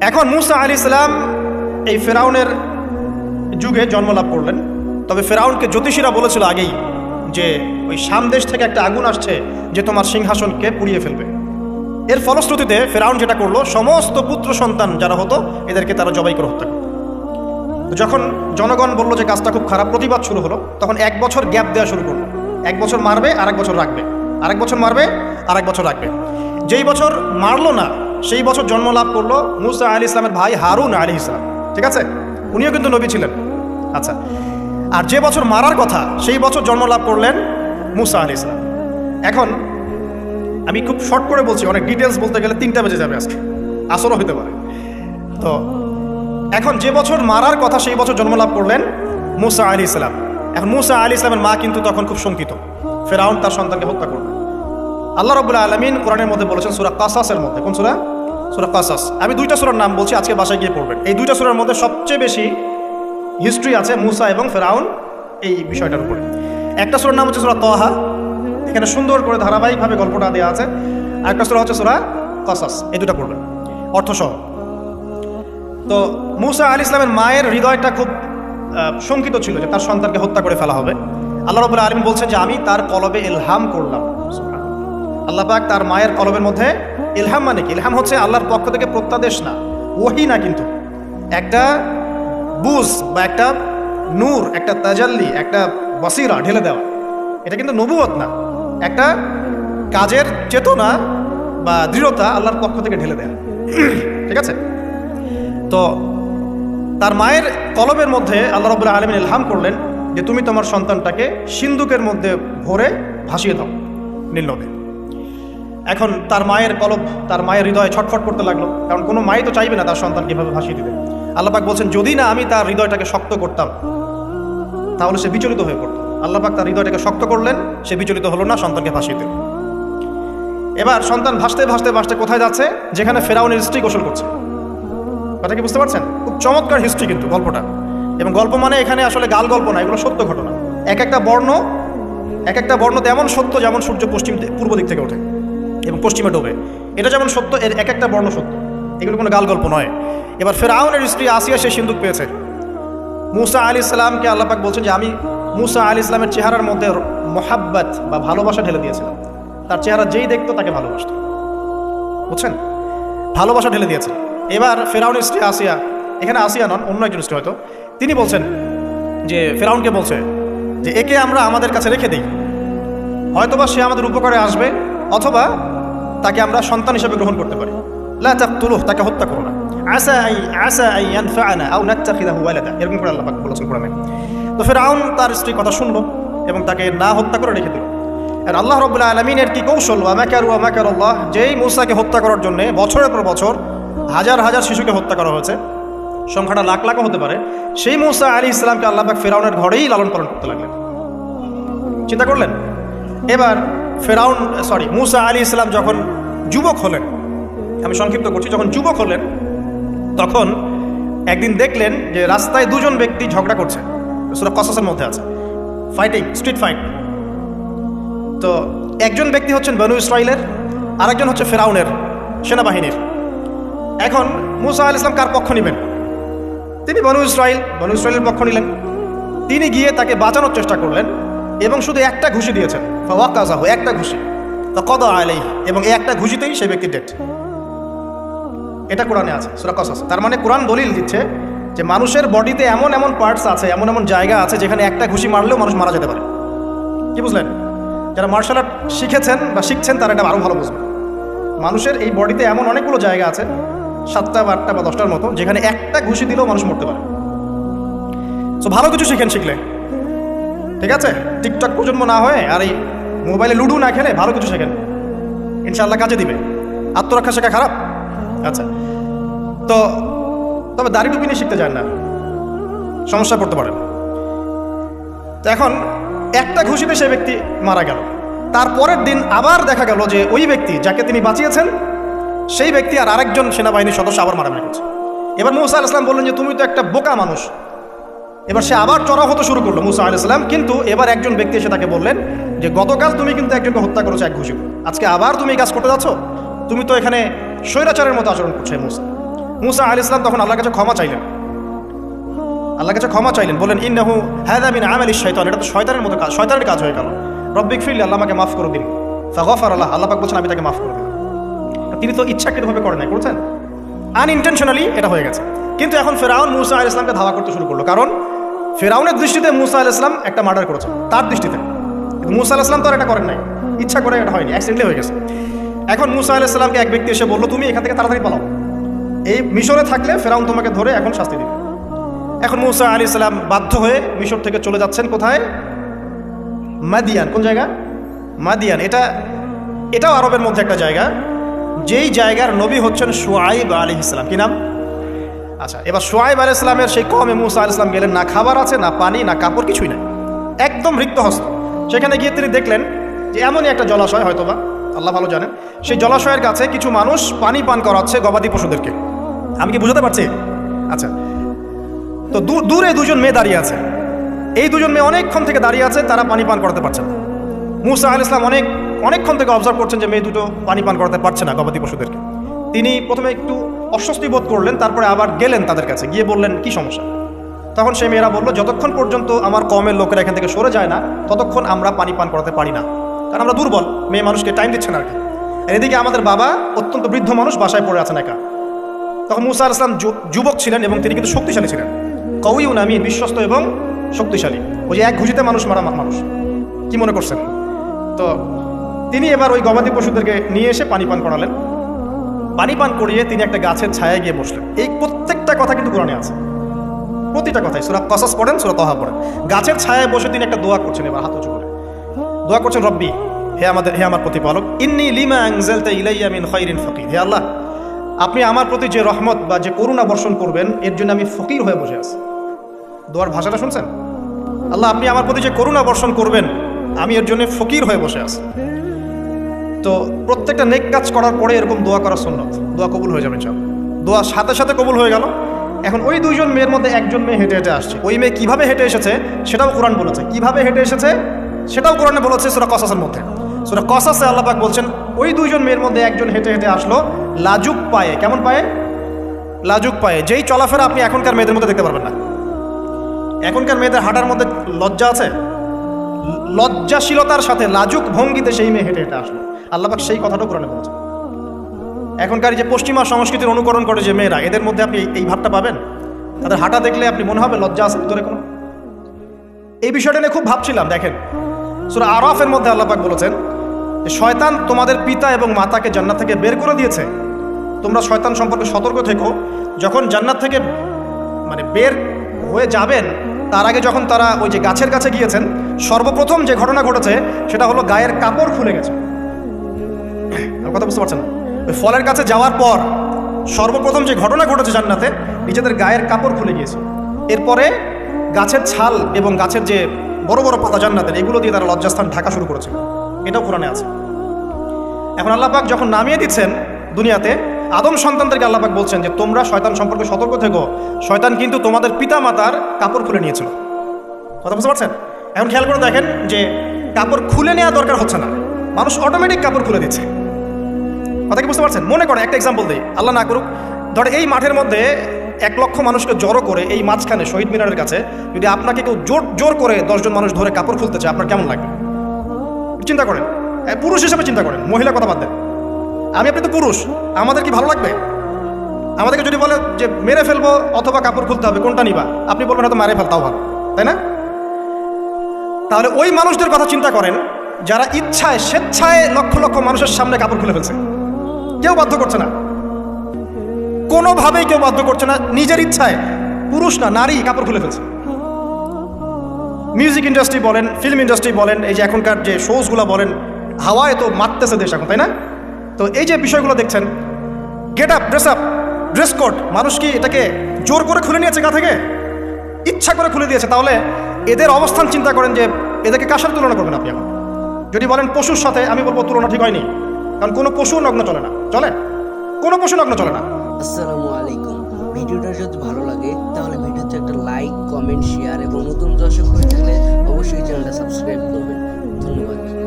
এখন মুসা আলী ইসলাম এই ফেরাউনের যুগে জন্মলাভ করলেন। তবে ফেরাউনকে জ্যোতিষীরা বলেছিল আগেই যে ওই সামদেশ থেকে একটা আগুন আসছে যে তোমার সিংহাসনকে পুড়িয়ে ফেলবে। এর ফলশ্রুতিতে ফেরাউন যেটা করল, সমস্ত পুত্র সন্তান যারা হতো, এদেরকে তারা জবাই করে হত্যা যখন জনগণ বলল যে কাজটা খুব খারাপ প্রতিবাদ শুরু হলো, তখন এক বছর গ্যাপ দেওয়া শুরু করল। এক বছর মারবে, আরেক বছর রাখবে। আরেক বছর মারবে, আরেক বছর রাখবে। যেই বছর মারলো না সেই বছর জন্ম লাভ করল মুসা আলী ইসলামের ভাই হারুন আলী ইসলাম। ঠিক আছে? উনিও কিন্তু নবী ছিলেন। আচ্ছা আর যে বছর মারার কথা, সেই বছর জন্ম লাভ করলেন মুসা আলী ইসলাম। এখন আমি খুব শর্ট করে বলছি, অনেক ডিটেলস বলতে গেলে তিনটা বেজে যাবে আজকে। আসরও হতে পারে। তো, এখন যে বছর মারার কথা, সেই বছর জন্ম লাভ করলেন মুসা আলী ইসলাম। এখন মুসা আলী ইসলামের মা কিন্তু তখন খুব শঙ্কিত। ফেরাউন তার সন্তানকে হত্যা করবে আল্লাহ রবুল্লা আলমিন কোরআনের মধ্যে বলেছেন সুরা কাসাসের মধ্যে। কোন সুরা? সুরা কাসাস। আমি দুইটা সুরার নাম বলছি, আজকে বাসায় গিয়ে পড়বেন। এই দুইটা সুরার মধ্যে সবচেয়ে বেশি হিস্ট্রি আছে মুসা এবং ফেরাউন এই বিষয়টার উপরে। একটা সুরার নাম হচ্ছে সুরা তহা। এখানে সুন্দর করে ধারাবাহিকভাবে গল্পটা দেওয়া আছে। আর একটা সুরা হচ্ছে সুরা কাসাস। এই দুটা পড়বেন। অর্থসহ। তো মুসা আলী ইসলামের মায়ের হৃদয়টা খুব শঙ্কিত ছিল যে তার সন্তানকে হত্যা করে ফেলা হবে। আল্লাহ রবুল্লা আলম বলছেন যে আমি তার কলবে এলহাম করলাম। আল্লাহ পাক তার মায়ের কলবের মধ্যে ইলহাম মানে কি? ইলহাম হচ্ছে আল্লাহর পক্ষ থেকে প্রত্যাদেশ না, ওহি না কিন্তু। একটা বুঝ বা একটা নূর, একটা তাজাল্লি, একটা বসিরা ঢেলে দেওয়া, এটা কিন্তু নবুয়ত না। একটা কাজের চেতনা বা দৃঢ়তা আল্লাহর পক্ষ থেকে ঢেলে দেয়া। ঠিক আছে? তো তার মায়ের কলবের মধ্যে আল্লাহ রবুল্লাহ আলমিন ইলহাম করলেন যে, তুমি তোমার সন্তানটাকে সিন্ধুকের মধ্যে ভরে ভাসিয়ে দাও, নীল নদে। এখন তার মায়ের কলব, তার মায়ের হৃদয় ছটফট করতে লাগল। কারণ কোনো মাই তো চাইবে না তার সন্তানকে এভাবে ভাসিয়ে দিতে। আল্লাপাক বলছেন, যদি না আমি তার হৃদয়টাকে শক্ত করতাম, তাহলে সে বিচলিত হয়ে পড়তো। আল্লাপাক তার হৃদয়টাকে শক্ত করলেন, সে বিচলিত হলো না সন্তানকে ভাসিয়ে দিল এবার সন্তান ভাসতে ভাসতে ভাসতে কোথায় যাচ্ছে? যেখানে ফেরাউনের স্ত্রী গোসল করছে। কথা কি বুঝতে পারছেন? খুব চমৎকার হিস্ট্রি কিন্তু গল্পটা। এবং গল্প মানে এখানে আসলে গাল গল্প না, এগুলো সত্য ঘটনা। এক একটা বর্ণ, এক একটা বর্ণ তেমন সত্য যেমন সূর্য পশ্চিম পূর্ব দিক থেকে ওঠে। এবং পশ্চিমে ডোবে। এটা যেমন সত্য, এর এক একটা বর্ণ সত্য। এগুলো কোনো গাল গল্প নয়। এবার ফেরাউনের স্ত্রী আসিয়া সে সিন্দুক পেয়েছে। মুসা আলী ইসলামকে আল্লাপাক বলছেন যে, আমি মুসা আলী ইসলামের চেহারার মধ্যে মোহাব্বত বা ভালোবাসা ঢেলে দিয়েছিলাম। তার চেহারা যেই দেখতো তাকে ভালোবাসত। বুঝছেন? ভালোবাসা ঢেলে দিয়েছে। এবার ফেরাউনের স্ত্রী আসিয়া, এখানে আসিয়া নন, অন্য একজন স্ত্রী হয়তো, তিনি বলছেন যে, ফেরাউনকে বলছে যে, একে আমরা আমাদের কাছে রেখে দিই। হয়তোবা সে আমাদের উপকারে আসবে অথবা তাকে আমরা সন্তান হিসেবে গ্রহণ করতে পারি। লা তাকে হত্যা করো না। আসা আই আসা আই এরকম করে তো তার স্ত্রী কথা শুনলো এবং তাকে না হত্যা করে রেখে দিল। আর আল্লাহ রবুল্লাহ আলমিনের কি কৌশল? আল্লাহ যেই মুসাকে হত্যা করার জন্য বছরের পর বছর হাজার হাজার শিশুকে হত্যা করা হয়েছে, সংখ্যাটা লাখ লাখও হতে পারে, সেই মুসা আলী ইসলামকে আল্লাহ ফেরাউনের ঘরেই লালন পালন করতে লাগলেন। চিন্তা করলেন? এবার ফেরাউন সরি মুসা আলী ইসলাম যখন যুবক হলেন, আমি সংক্ষিপ্ত করছি, যখন যুবক হলেন, তখন একদিন দেখলেন যে রাস্তায় দুজন ব্যক্তি ঝগড়া করছে, সুরা কসাসের মধ্যে আছে ফাইটিং স্ট্রিট ফাইট তো একজন ব্যক্তি হচ্ছেন বনু ইসরায়েলের আরেকজন হচ্ছে ফেরাউনের সেনাবাহিনীর। এখন মুসা আল ইসলাম কার পক্ষ নেবেন? তিনি বনু ইসরায়েল বনু ইসরায়েলের পক্ষ নিলেন। তিনি গিয়ে তাকে বাঁচানোর চেষ্টা করলেন। এবং শুধু একটা ঘুষি দিয়েছেন। ওয়াকাজাহু একটা ঘুষি। কদ আলাই এবং এই একটা ঘুষিতেই সেই ব্যক্তি ডেট এটা কোরআনে আছে, সুরা কসাস তার মানে কোরআন দলিল দিচ্ছে যে মানুষের বডিতে এমন এমন পার্টস আছে, এমন এমন জায়গা আছে যেখানে একটা ঘুষি মারলেও মানুষ মারা যেতে পারে। কি বুঝলেন? যারা মার্শাল আর্ট শিখেছেন বা শিখছেন, তারা এটা আরও ভালো বুঝবে। মানুষের এই বডিতে এমন অনেকগুলো জায়গা আছে, সাতটা বা আটটা বা দশটার মতো, যেখানে একটা ঘুষি দিলেও মানুষ মরতে পারে। সো ভালো কিছু শিখেন শিখলে। ঠিক আছে? টিকটক প্রজন্ম না হয়ে আর এই মোবাইলে লুডু না খেলে ভালো কিছু শেখেন। ইনশাল্লাহ কাজে দিবে। আত্মরক্ষা শেখা খারাপ? আচ্ছা। তো তবে দাড়ি টুপি নিয়ে শিখতে চান না। সমস্যা পড়তে পারেন তো এখন একটা ঘুষিতে সেই ব্যক্তি মারা গেল। তারপরের দিন আবার দেখা গেল যে ওই ব্যক্তি যাকে তিনি বাঁচিয়েছেন, সেই ব্যক্তি আর আরেকজন সেনাবাহিনীর সদস্য আবার মারামারি করছে। এবার মুসা ইসলাম বললেন যে, তুমি তো একটা বোকা মানুষ। এবার সে আবার চড়া হতে শুরু করল মুসা আল ইসলাম কিন্তু এবার একজন ব্যক্তি এসে তাকে বললেন যে, গতকাল তুমি কিন্তু একজনকে হত্যা করেছ এক ঘুষি আজকে আবার তুমি কাজ করতে যাচ্ছ? তুমি তো এখানে স্বৈরাচারের মতো আচরণ করছ মুসা। মুসা আল ইসলাম তখন আল্লাহর কাছে ক্ষমা চাইলেন। আল্লাহর কাছে ক্ষমা চাইলেন বলেন ইন্নাহু হ্যাদা মিন আমালি শয়তান এটা তো শয়তানের মতো কাজ, শয়তানের কাজ হয়ে গেল। রব্বিক ফিরলি, আল্লাহ আমাকে মাফ করে দিন। ফাগফার আল্লাহ আল্লাহ পাক বলছেন, আমি তাকে মাফ করে দিলাম। তিনি তো ইচ্ছাকৃতভাবে করে নাই, করেছেন। আনইনটেনশনালি এটা হয়ে গেছে। কিন্তু এখন ফেরাউন মুসা আল ইসলামকে ধাওয়া করতে শুরু করল। কারণ ফেরাউনের দৃষ্টিতে মুসা আল ইসলাম একটা মার্ডার করেছেন তার দৃষ্টিতে। মুসা আল ইসলাম তো আর এটা করেন নাই। ইচ্ছা করে এটা হয়নি অ্যাক্সিডেন্টলি হয়ে গেছে। এখন মুসা আল ইসলামকে এক ব্যক্তি এসে বলল, তুমি এখান থেকে তাড়াতাড়ি পালাও। এই মিশরে থাকলে ফেরাউন তোমাকে ধরে এখন শাস্তি দিবে। এখন মুসা আলী ইসলাম বাধ্য হয়ে মিশর থেকে চলে যাচ্ছেন কোথায়? মাদিয়ান। কোন জায়গা? মাদিয়ান। এটা, এটাও আরবের মধ্যে একটা জায়গা। যেই জায়গার নবী হচ্ছেন সোয়াইব আলী ইসলাম কি নাম? আচ্ছা এবার সোয়াইব আলী ইসলামের সেই কমে মুসা আলী ইসলাম গেলেন, না খাবার আছে, না পানি, না কাপড়, কিছুই নাই। একদম রিক্ত হস্ত সেখানে গিয়ে তিনি দেখলেন যে এমনই একটা জলাশয় হয়তোবা, আল্লাহ ভালো জানেন, সেই জলাশয়ের কাছে কিছু মানুষ পানি পান করাচ্ছে গবাদি পশুদেরকে। আমি কি বুঝতে পারছি? আচ্ছা তো দূরে দুজন মেয়ে দাঁড়িয়ে আছে। এই দুজন মেয়ে অনেকক্ষণ থেকে দাঁড়িয়ে আছে, তারা পানি পান করতে পারছে না। মুসা আল ইসলাম অনেক, অনেকক্ষণ থেকে অবজার্ভ করছেন যে মেয়ে দুটো পানি পান করাতে পারছে না গবাদি পশুদেরকে। তিনি প্রথমে একটু অস্বস্তি বোধ করলেন, তারপরে আবার গেলেন তাদের কাছে, গিয়ে বললেন, কি সমস্যা? তখন সেই মেয়েরা বলল, যতক্ষণ পর্যন্ত আমার কমের লোকেরা এখান থেকে সরে যায় না, ততক্ষণ আমরা পানি পান করাতে পারি না। কারণ আমরা দুর্বল, মেয়ে মানুষকে টাইম দিচ্ছে না আর কি। এদিকে আমাদের বাবা অত্যন্ত বৃদ্ধ মানুষ, বাসায় পড়ে আছেন একা। তখন মুসা ইসলাম যুবক ছিলেন এবং তিনি কিন্তু শক্তিশালী ছিলেন। কউইউন আমি বিশ্বস্ত এবং শক্তিশালী। ওই যে এক ঘুষিতে মানুষ মারা মানুষ। কি মনে করছেন? তো তিনি এবার ওই গবাদি পশুদেরকে নিয়ে এসে পানি পান করালেন। পানি পান করিয়ে তিনি একটা গাছের ছায়ায় গিয়ে বসলেন। এই প্রত্যেকটা কথা কিন্তু কোরআনে আছে। প্রতিটা কথাই। সুরা কসাস পড়েন, সুরা তহা পড়েন। গাছের ছায়ায় বসে তিনি একটা দোয়া করছেন এবার, হাত উঁচু করে। দোয়া করছেন, রব্বি, হে আমাদের, হে আমার প্রতিপালক, ইন্নি লিমা আংজালতা ইলাইয়া মিন খাইরিন ফকির। হে আল্লাহ, আপনি আমার প্রতি যে রহমত বা যে করুণা বর্ষণ করবেন, এর জন্য আমি ফকির হয়ে বসে আছি। দোয়ার ভাষাটা শুনছেন? আল্লাহ, আপনি আমার প্রতি যে করুণা বর্ষণ করবেন, আমি এর জন্য ফকির হয়ে বসে আছি। তো প্রত্যেকটা নেক কাজ করার পরে এরকম দোয়া করা সুন্নত। দোয়া কবুল হয়ে যাবে সব দোয়া সাথে সাথে কবুল হয়ে গেল। এখন ওই দুইজন মেয়ের মধ্যে একজন মেয়ে হেঁটে হেঁটে আসছে। ওই মেয়ে কীভাবে হেঁটে এসেছে সেটাও কোরআন বলেছে। কীভাবে হেঁটে এসেছে সেটাও কোরআনে বলেছে সুরা কসাসের মধ্যে। সুরা কসাসে আল্লাপাক বলছেন, ওই দুইজন মেয়ের মধ্যে একজন হেঁটে হেঁটে আসলো লাজুক পায়ে। কেমন পায়ে? লাজুক পায়ে। যেই চলাফেরা আপনি এখনকার মেয়েদের মধ্যে দেখতে পারবেন না। এখনকার মেয়েদের হাঁটার মধ্যে লজ্জা আছে? লজ্জাশীলতার সাথে লাজুক ভঙ্গিতে সেই মেয়ে হেঁটে হেঁটে আসলো। আল্লাহবাক সেই কথাটাও কোরআনে বলছে এখনকার যে পশ্চিমা সংস্কৃতির অনুকরণ করে যে মেয়েরা, এদের মধ্যে আপনি এই ভাবটা পাবেন? তাদের হাঁটা দেখলে আপনি মনে হবে লজ্জা আছে ভিতরে কোনো? এই বিষয়টা নিয়ে খুব ভাবছিলাম, দেখেন। সুরা আরফের মধ্যে আল্লাপাক বলেছেন যে, শয়তান তোমাদের পিতা এবং মাতাকে জান্নাত থেকে বের করে দিয়েছে। তোমরা শয়তান সম্পর্কে সতর্ক থেকো। যখন জান্নাত থেকে মানে বের হয়ে যাবেন তার আগে যখন তারা ওই যে গাছের কাছে গিয়েছেন, সর্বপ্রথম যে ঘটনা ঘটেছে সেটা হলো গায়ের কাপড় খুলে গেছে। কথা বুঝতে পারছেন? ওই ফলের কাছে যাওয়ার পর সর্বপ্রথম যে ঘটনা ঘটেছে জান্নাতে, নিজেদের গায়ের কাপড় খুলে গিয়েছে। এরপরে গাছের ছাল এবং গাছের যে বড় বড় পাতা জান্নাতের, এগুলো দিয়ে তারা লজ্জাস্থান ঢাকা শুরু করেছে। এটাও কোরআনে আছে। এখন আল্লাপাক যখন নামিয়ে দিচ্ছেন দুনিয়াতে আদম সন্তানদেরকে আল্লাপাক বলছেন যে, তোমরা শয়তান সম্পর্কে সতর্ক থেকো। শয়তান কিন্তু তোমাদের পিতা মাতার কাপড় খুলে নিয়েছিল। কথা বুঝতে পারছেন? এখন খেয়াল করে দেখেন যে, কাপড় খুলে নেওয়া দরকার হচ্ছে না। মানুষ অটোমেটিক কাপড় খুলে দিচ্ছে। কথা কি বুঝতে পারছেন? মনে করেন, একটা এক্সাম্পল দিই। আল্লাহ না করুক ধরে এই মাঠের মধ্যে এক লক্ষ মানুষকে জড়ো করে এই মাঝখানে শহীদ মিনারের কাছে যদি আপনাকে কেউ জোর জোর করে দশজন মানুষ ধরে কাপড় খুলতে চায়, আপনার কেমন লাগবে? চিন্তা করেন। পুরুষ হিসেবে চিন্তা করেন, মহিলা কথা বাদ দেন। আমি আপনি তো পুরুষ, আমাদের কি ভালো লাগবে? আমাদেরকে যদি বলে যে মেরে ফেলব অথবা কাপড় খুলতে হবে, কোনটা নিবা? আপনি বলবেন হয়তো মারে ফেলতাও ভালো। তাই না? তাহলে ওই মানুষদের কথা চিন্তা করেন, যারা ইচ্ছায়, স্বেচ্ছায় লক্ষ লক্ষ মানুষের সামনে কাপড় খুলে ফেলছে। কেউ বাধ্য করছে না। কোনোভাবেই কেউ বাধ্য করছে না, নিজের ইচ্ছায়। পুরুষ না, নারী কাপড় খুলে ফেলছে। মিউজিক ইন্ডাস্ট্রি বলেন, ফিল্ম ইন্ডাস্ট্রি বলেন, এই যে এখনকার যে শোজগুলো বলেন, হাওয়ায় তো মারতেছে দেশ এখন, তাই না? তো এই যে বিষয়গুলো দেখছেন get up dress up dress code মানুষ কি এটাকে জোর করে খুলে নিয়েছে গা থেকে? ইচ্ছা করে খুলে দিয়েছে। তাহলে এদের অবস্থান চিন্তা করেন যে এদেরকে কার তুলনা করবেন আপনি এখন? যদি বলেন পশুর সাথে, আমি বলব তুলনা ঠিক হয়নি। কারণ কোনো পশু নগ্ন চলে না। চলে? কোনো পশু নগ্ন চলে না। ভিডিওটা যদি ভালো লাগে, তাহলে ভিডিওতে একটা লাইক কমেন্ট শেয়ার এবং নতুন দর্শক হয়ে থাকলে অবশ্যই চ্যানেলটা সাবস্ক্রাইব করবেন। ধন্যবাদ।